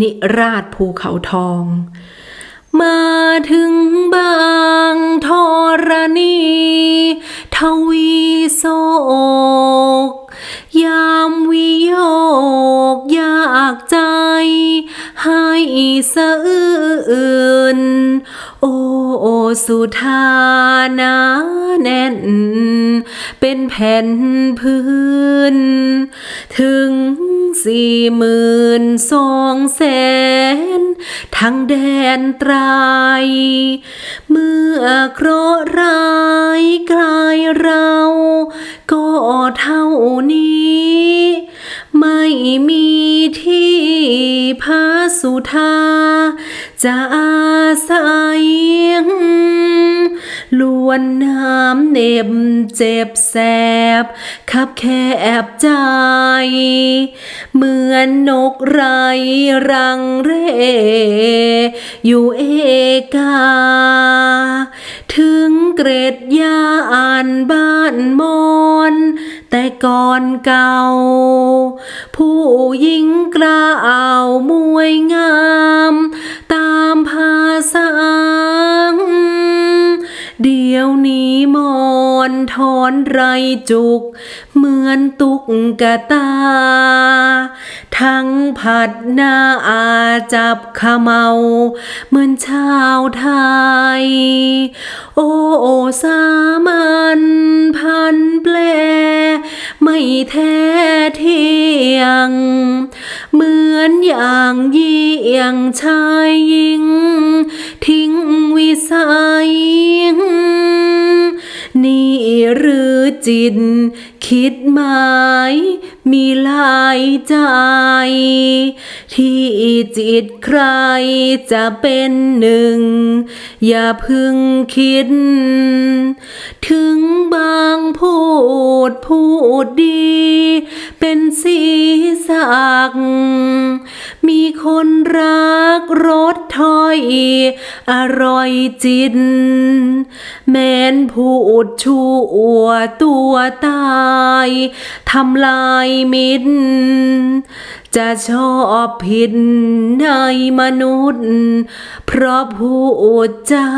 นิราชภูเขาทอง มาถึงบางทรณีทวีโศก ยามวิโยกยากใจ ให้สะอื่น โอสุธานาแน่น เป็นแผ่นพื้น ถึงสี่หมื่นสองแสนทั้งแดนไตรายเมื่อเคราะห์ร้ายกลายเรา ก็เท่านี้ พาสุธาจะอาศัยล้วนน้ำเหน็บเจ็บแสบคับแคบใจ เหมือนนกไรรังเร่อยู่เอกา ถึงเกรดยาอ่านบ้านมอน แต่ก่อนเก่า ผู้หญิงกล้าวมวยงาม ตามภาษาเดี๋ยวนี้มอนทอนไรจุก เหมือนตุกกะตา ทั้งผัดหน้าอาจับขเมาเหมือนชาวไทย โอ้โอสามันพัน แท้เที่ยง เหมือนอย่างเยี่ยงชายหญิง ทิ้งวิสัย นี่หรือจิตคิดหมายมีลายใจ ที่จิตใครจะเป็นหนึ่ง อย่าพึงคิด ถึงบางพูด พูดดี เป็นสีสัก มีคนรักรสถ้อย อร่อยจิตแม้นพูดชั่วตัวตายทำลายมิตรจะชอบผิดในมนุษย์ เพราะพูดจา